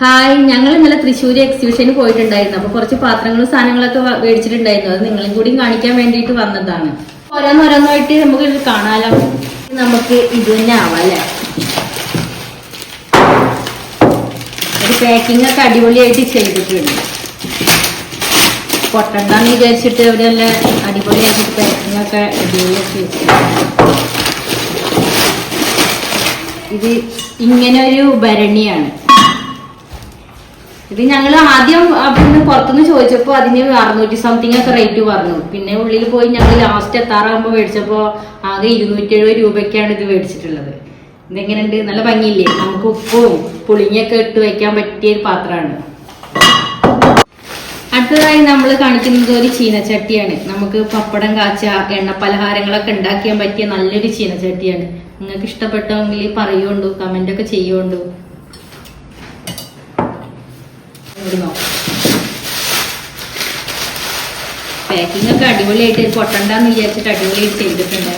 Hi ഞങ്ങൾ ഇന്നലെ തൃശ്ശൂർ എക്സിബിഷന് പോയിട്ടുണ്ടായിരുന്നു. അപ്പൊ കുറച്ച് പാത്രങ്ങളും സാധനങ്ങളൊക്കെ മേടിച്ചിട്ടുണ്ടായിരുന്നു. അത് നിങ്ങളും കൂടി കാണിക്കാൻ വേണ്ടിയിട്ട് വന്നതാണ്. ഓരോന്നോരോന്നായിട്ട് നമുക്ക് ഇത് കാണാലോ? നമുക്ക് ഇത് തന്നെ ആവാം അല്ലേ? ഒരു പാക്കിംഗ് ഒക്കെ അടിപൊളിയായിട്ട് ചെയ്തിട്ടുണ്ട്. പൊട്ടണ്ടെന്ന് വിചാരിച്ചിട്ട് അവരല്ല അടിപൊളിയായിട്ട് പാക്കിംഗ് ഒക്കെ അടിപൊളിയാക്കി വെച്ചിട്ടുണ്ട്. ഇത് ഇങ്ങനെ ഒരു ഭരണിയാണ്. ഇത് ഞങ്ങൾ ആദ്യം അവിടുന്ന് പുറത്തുനിന്ന് ചോദിച്ചപ്പോൾ അതിന് അറുന്നൂറ്റി സംതിങ് ഒക്കെ റേറ്റ് പറഞ്ഞു. പിന്നെ ഉള്ളിൽ പോയി ഞങ്ങൾ ലാസ്റ്റ് എത്താറാകുമ്പോൾ മേടിച്ചപ്പോൾ ആകെ ഇരുന്നൂറ്റി എഴുപത് രൂപയ്ക്കാണ് ഇത് മേടിച്ചിട്ടുള്ളത്. ഇതെങ്ങനെയുണ്ട്? നല്ല ഭംഗിയില്ലേ? നമുക്ക് ഉപ്പും പുളിങ്ങൊക്കെ ഇട്ട് വെക്കാൻ പറ്റിയ ഒരു പാത്രമാണ്. അടുത്തതായി നമ്മൾ കാണിക്കുന്നത് ഒരു ചീനച്ചട്ടിയാണ്. നമുക്ക് പപ്പടം കാച്ച എണ്ണ പലഹാരങ്ങളൊക്കെ ഉണ്ടാക്കിയാൻ പറ്റിയ നല്ലൊരു ചീനച്ചട്ടിയാണ്. നിങ്ങൾക്ക് ഇഷ്ടപ്പെട്ടെങ്കിൽ പറയുകൊണ്ടു കമന്റ് ഒക്കെ ചെയ്യുകൊണ്ടു പാക്കിംഗ് ഒക്കെ അടിപൊളിയായിട്ട് പൊട്ടണ്ടെന്ന് വിചാരിച്ചിട്ട് അടിപൊളിയായിട്ട് ചെയ്തിട്ടുണ്ട്.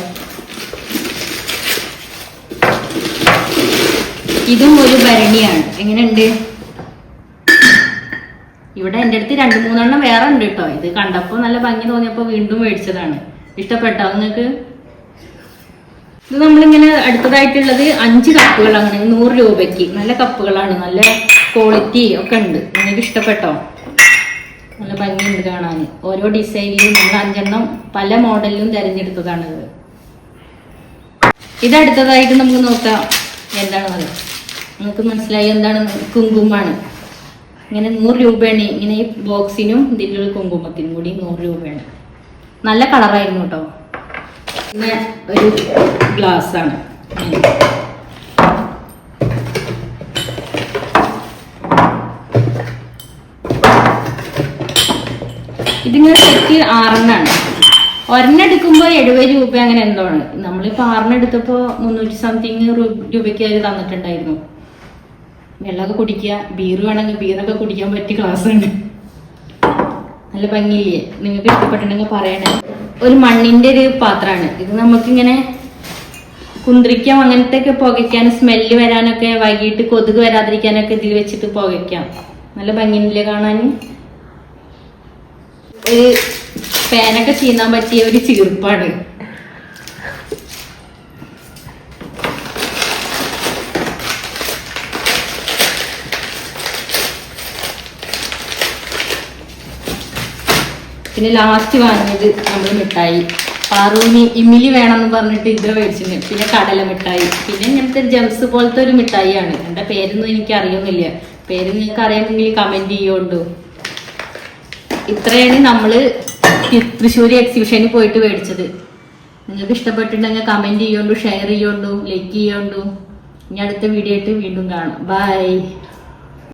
ഇതും ഒരു ഭരണിയാണ്. എങ്ങനെയുണ്ട്? ഇവിടെ എന്റെ അടുത്ത് രണ്ട് മൂന്നെണ്ണം വേറെ ഉണ്ട് കേട്ടോ. ഇത് കണ്ടപ്പോൾ നല്ല ഭംഗി തോന്നിയപ്പോൾ വീണ്ടും മേടിച്ചതാണ്. ഇഷ്ടപ്പെട്ടോ നിങ്ങൾക്ക്? ഇത് നമ്മളിങ്ങനെ അടുത്തതായിട്ടുള്ളത് അഞ്ച് കപ്പുകളാണ് നൂറ് രൂപയ്ക്ക്. നല്ല കപ്പുകളാണ് നല്ല ക്വാളിറ്റി ഒക്കെ ഉണ്ട്. നിങ്ങൾക്ക് ഇഷ്ടപ്പെട്ടോ? നല്ല ഭംഗിയുണ്ട് കാണാൻ. ഓരോ ഡിസൈനിലും നമ്മൾ അഞ്ചെണ്ണം പല മോഡലിലും തിരഞ്ഞെടുത്തതാണിത് ഇത്. അടുത്തതായിട്ട് നമുക്ക് നോക്കാം. എന്താണ് പറയുക നമുക്ക് മനസ്സിലായി എന്താണ് കുങ്കുമാണ് ഇങ്ങനെ നൂറ് രൂപയാണ്. ഇങ്ങനെ ഈ ബോക്സിനും ഇതിലുള്ള കുങ്കുമത്തിനും കൂടി നൂറ് രൂപയാണ്. നല്ല കളറായിരുന്നു കേട്ടോ. പിന്നെ ഒരു ഗ്ലാസ് ഇതിങ്ങനെ സെറ്റ് ആറെണ്ണാണ്. ഒരെണ്ണം എടുക്കുമ്പോൾ എഴുപത് രൂപ അങ്ങനെ എന്തോ ആണ്. നമ്മളിപ്പോൾ ആറെണ്ണം എടുത്തപ്പോൾ മുന്നൂറ്റി സംതിങ് രൂപയ്ക്ക് അവർ തന്നിട്ടുണ്ടായിരുന്നു. വെള്ളമൊക്കെ കുടിക്കുക ബീർ വേണമെങ്കിൽ ബീറൊക്കെ കുടിക്കാൻ പറ്റിയ ക്ലാസ് ഉണ്ട് നല്ല ഭംഗിയില്ലേ? നിങ്ങൾക്ക് ഇഷ്ടപ്പെട്ടിട്ടുണ്ടെങ്കിൽ പറയണേ. ഒരു മണ്ണിന്റെ ഒരു പാത്രമാണ്. ഇത് നമുക്കിങ്ങനെ കുന്തിരിക്കാം അങ്ങനത്തെ ഒക്കെ പുകയ്ക്കാൻ സ്മെല്ല് വരാനൊക്കെ വൈകിട്ട് കൊതുക് വരാതിരിക്കാനൊക്കെ ഇതിൽ വെച്ചിട്ട് പുകയ്ക്കാം. നല്ല ഭംഗിയില്ലേ കാണാൻ? ഒരു പേനൊക്കെ ചീന്നാൻ പറ്റിയ ഒരു ചീർപ്പാണ്. പിന്നെ ലാസ്റ്റ് വാങ്ങിയത് നമ്മൾ മിഠായി. പാറൂമി ഇമിലി വേണമെന്ന് പറഞ്ഞിട്ട് ഇത് മേടിച്ചിന് പിന്നെ കടല മിഠായി. പിന്നെ ഇങ്ങനത്തെ ജംസ് പോലത്തെ ഒരു മിഠായിയാണ്. എന്റെ പേരൊന്നും എനിക്ക് അറിയുന്നില്ല പേര് നിങ്ങൾക്ക് അറിയാമെങ്കിൽ കമന്റ് ചെയ്യുണ്ടോ? ഇത്രയാണ് നമ്മൾ തൃശ്ശൂർ എക്സിബിഷനിൽ പോയിട്ട് മേടിച്ചത്. നിങ്ങൾക്ക് ഇഷ്ടപ്പെട്ടിട്ടുണ്ടെങ്കിൽ കമന്റ് ചെയ്യുണ്ടു ഷെയർ ചെയ്യുണ്ടു ലൈക്ക് ചെയ്യുണ്ടു ഇനി അടുത്ത വീഡിയോ ആയിട്ട് വീണ്ടും കാണാം. ബൈ